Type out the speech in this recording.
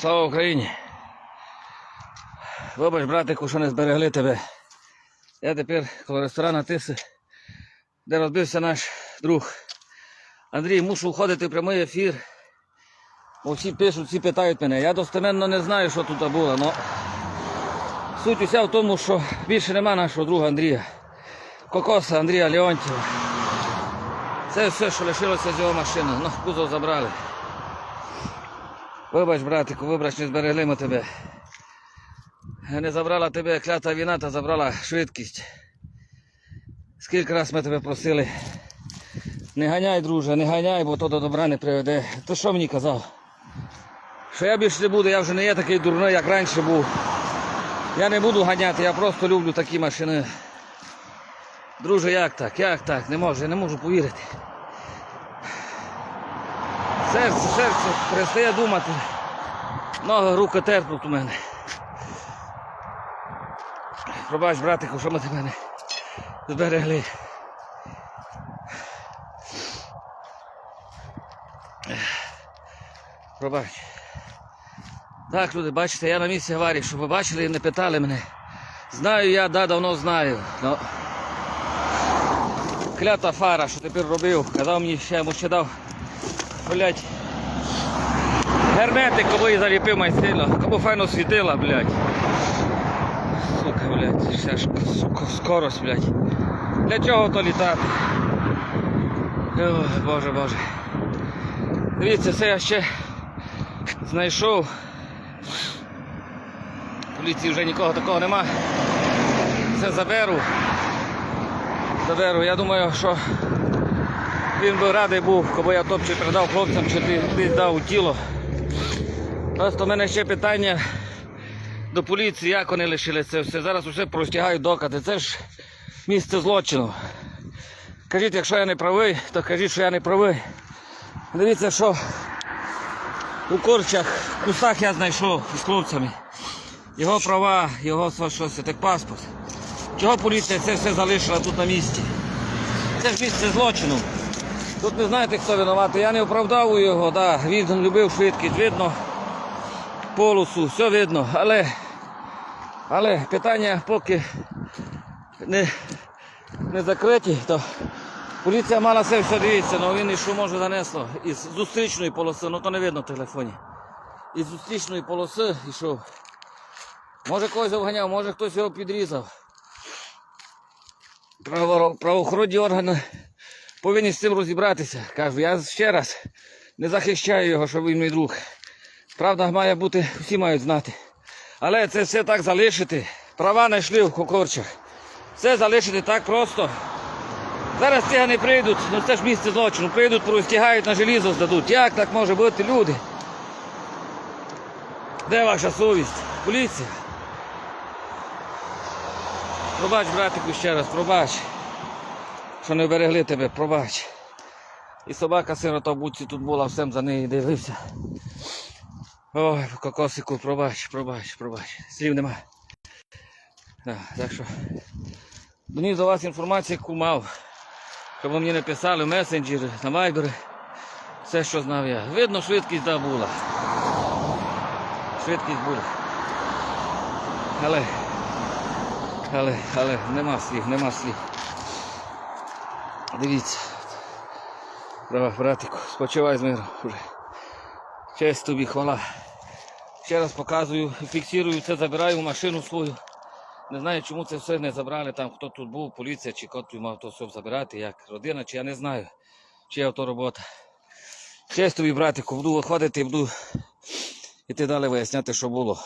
Слава Україні! Вибач, братику, що не зберегли тебе. Я тепер коло ресторана Тиси, де розбився наш друг. Андрій, мушу входити в прямий ефір. Бо всі пишуть, всі питають мене. Я достеменно не знаю, що тут було, але суть уся в тому, що більше нема нашого друга Андрія. Кокоса Андрія Леонтьєва. Це все, що лишилося з його машини. Ну, кузов забрали. Вибач, братику, вибач, не зберегли ми тебе. Не забрала тебе клята війна, та забрала швидкість. Скільки раз ми тебе просили. Не ганяй, друже, не ганяй, бо то до добра не приведе. Ти що мені казав? Що я більше не буду, я вже не є такий дурний, як раніше був. Я не буду ганяти, я просто люблю такі машини. Друже, як так? Як так? Не можу, я не можу повірити. Серце, серце перестає думати. Ноги, руки терпнуть у мене. Пробач, братику, що ми тебе не зберегли. Пробач. Так, люди, бачите, я на місці аварії, щоб ви бачили і не питали мене. Знаю я, да, давно знаю. Но... Клята фара, що тепер робив, казав мені ще йому ще дав. Блять. Герметик кого заліпив майсильно, кому файно світила, блядь. Сука, блядь, ще ж, сука, скорость, блядь. Для чого то літати? Ой, боже, боже. Дивіться, це я ще знайшов. В поліції вже нікого такого нема. Це заберу. Заберу. Я думаю, що він би радий був, коли я топ чи передав хлопцям, чи ти, ти дав тіло. Просто в мене ще питання до поліції, як вони лишили це все. Зараз усе простягають докази. Це ж місце злочину. Кажіть, якщо я не правий, то кажіть, що я не правий. Дивіться, що у корчах, в кустах я знайшов з хлопцями. Його права, його щось, так паспорт. Чого поліція це все залишила тут на місці? Це ж місце злочину. Тут не знаєте, хто винуватий. Я не оправдовую його, да. він любив швидкість, видно полосу, все видно. Але, але питання поки не, не закриті, то поліція мала це все дивитися, але він і що може занесло. Із зустрічної полоси, ну то не видно в телефоні. Із зустрічної полоси йшов. Може когось обганяв, може хтось його підрізав. Право- Правоохоронні органи повинні з цим розібратися. Кажу, я ще раз не захищаю його, що він мій друг. Правда має бути, всі мають знати. Але це все так залишити. Права не йшли в Кокорчах. Все залишити так просто. Зараз цигани прийдуть, ну це ж місце злочину, прийдуть, простягають на желізо здадуть. Як так може бути, люди? Де ваша совість? Поліція? Пробач, братику, ще раз, пробач. Що не берегли тебе, пробач. І собака сирота в будці тут була, всем за нею дивився. Ой, кокосику, пробач, пробач, пробач. Слів нема. Да, так що. Доніс до вас інформацію, яку мав. Щоб ви мені написали в месенджери, на вайбери. Все, що знав я. Видно, швидкість да, була. Швидкість була. Але, але, але нема слів, нема слів. Дивіться. Давай, братику, спочивай з миром вже. Честь тобі, хвала. Ще раз показую, фіксую це, забираю в машину свою. Не знаю, чому це все не забрали, там хто тут був, поліція чи хто мав то все забирати, як родина, чи я не знаю, чия то робота. Честь тобі, братику, буду виходити і буду йти далі виясняти, що було.